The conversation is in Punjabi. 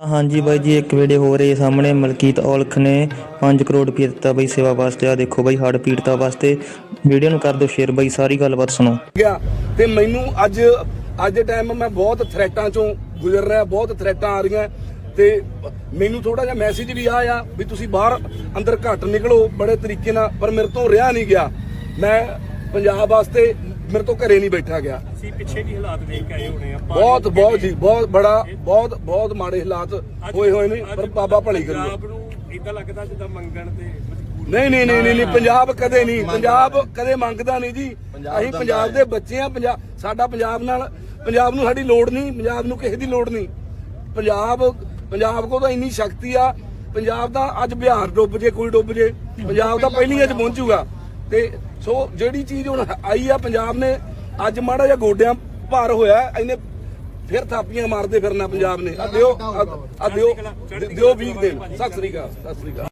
ਹਾਂਜੀ ਬਾਈ ਜੀ, ਇੱਕ ਵੀਡੀਓ ਹੋ ਰਹੀ ਹੈ ਸਾਹਮਣੇ, ਮਲਕੀਤ ਔਲਖ ਨੇ 5 ਕਰੋੜ ਰੁਪਏ ਦਿੱਤਾ ਬਾਈ ਸੇਵਾ ਵਾਸਤੇ। ਆ ਦੇਖੋ ਬਾਈ ਹੜ੍ਹ ਪੀੜਤਾਂ ਵਾਸਤੇ। ਵੀਡੀਓ ਨੂੰ ਕਰ ਦਿਓ ਸ਼ੇਅਰ ਬਾਈ, ਸਾਰੀ ਗੱਲਬਾਤ ਸੁਣੋ। ਗਿਆ। ਤੇ ਮੈਨੂੰ ਅੱਜ ਅੱਜ ਦੇ ਟਾਈਮ ਮੈਂ ਬਹੁਤ ਥ੍ਰੈਟਾਂ ਚੋਂ ਗੁਜ਼ਰ ਰਿਹਾ, ਬਹੁਤ ਥ੍ਰੈਟਾਂ ਆ ਰਹੀਆਂ। ਤੇ ਮੈਨੂੰ ਥੋੜਾ ਜਿਹਾ ਮੈਸੇਜ ਵੀ ਆ ਵੀ ਤੁਸੀਂ ਬਾਹਰ ਅੰਦਰ ਘੱਟ ਨਿਕਲੋ ਬੜੇ ਤਰੀਕੇ ਨਾਲ, ਪਰ ਮੇਰੇ ਤੋਂ ਰਿਹਾ ਨਹੀਂ ਗਿਆ। ਮੈਂ ਪੰਜਾਬ ਵਾਸਤੇ ਮੇਰੇ ਤੋਂ ਘਰੇ ਨਹੀਂ ਬੈਠਾ ਗਿਆ। ਅਸੀਂ ਪਿੱਛੇ ਦੀ ਹਾਲਾਤ ਦੇਖ ਕੇ ਆਏ ਹੋਣੇ ਆ। ਬਹੁਤ ਬਹੁਤ ਜੀ ਬਹੁਤ ਬੜਾ ਬਹੁਤ ਬਹੁਤ ਮਾੜੇ ਹਾਲਾਤ ਹੋਏ ਹੋਏ ਨੇ ਪਰ ਬਾਬਾ ਭਲੀ ਕਰੂ। ਪੰਜਾਬ ਨੂੰ ਇਦਾਂ ਲੱਗਦਾ ਜਿੱਦਾਂ ਮੰਗਣ ਤੇ ਨਹੀਂ ਨਹੀਂ ਨਹੀਂ ਨਹੀਂ, ਪੰਜਾਬ ਕਦੇ ਨਹੀਂ ਪੰਜਾਬ ਕਦੇ ਮੰਗਦਾ ਨਹੀਂ ਜੀ। ਅਸੀਂ ਪੰਜਾਬ ਦੇ ਬੱਚੇ ਆ ਪੰਜਾਬ ਸਾਡਾ ਪੰਜਾਬ ਨਾਲ ਪੰਜਾਬ ਨੂੰ ਸਾਡੀ ਲੋੜ ਨਹੀਂ ਪੰਜਾਬ ਨੂੰ ਕਿਸੇ ਦੀ ਲੋੜ ਨਹੀਂ। ਪੰਜਾਬ ਪੰਜਾਬ ਕੋਲ ਤਾਂ ਇੰਨੀ ਸ਼ਕਤੀ ਆ ਪੰਜਾਬ ਦਾ ਅੱਜ ਬਿਹਾਰ ਡੁੱਬ ਜੇ ਕੋਈ ਡੁੱਬ ਜੇ ਪੰਜਾਬ ਦਾ ਪਹਿਲੀਆਂ 'ਚ ਪਹੁੰਚੂਗਾ। ਤੇ ਸੋ ਜਿਹੜੀ ਚੀਜ਼ ਹੁਣ ਆਈ ਆ ਪੰਜਾਬ ਨੇ, ਅੱਜ ਮਾੜਾ ਜਿਹਾ ਗੋਡਿਆਂ ਭਾਰ ਹੋਇਆ, ਇਹਨੇ ਫਿਰ ਥਾਪੀਆਂ ਮਾਰਦੇ ਫਿਰਨਾ ਪੰਜਾਬ ਨੇ। ਆ ਦਿਓ ਆ- ਆ ਦਿਓ ਦਿਓ ਵੀਕ ਦੇ ਸਤਿ ਸ੍ਰੀ ਅਕਾਲ, ਸਤਿ ਸ੍ਰੀ ਅਕਾਲ।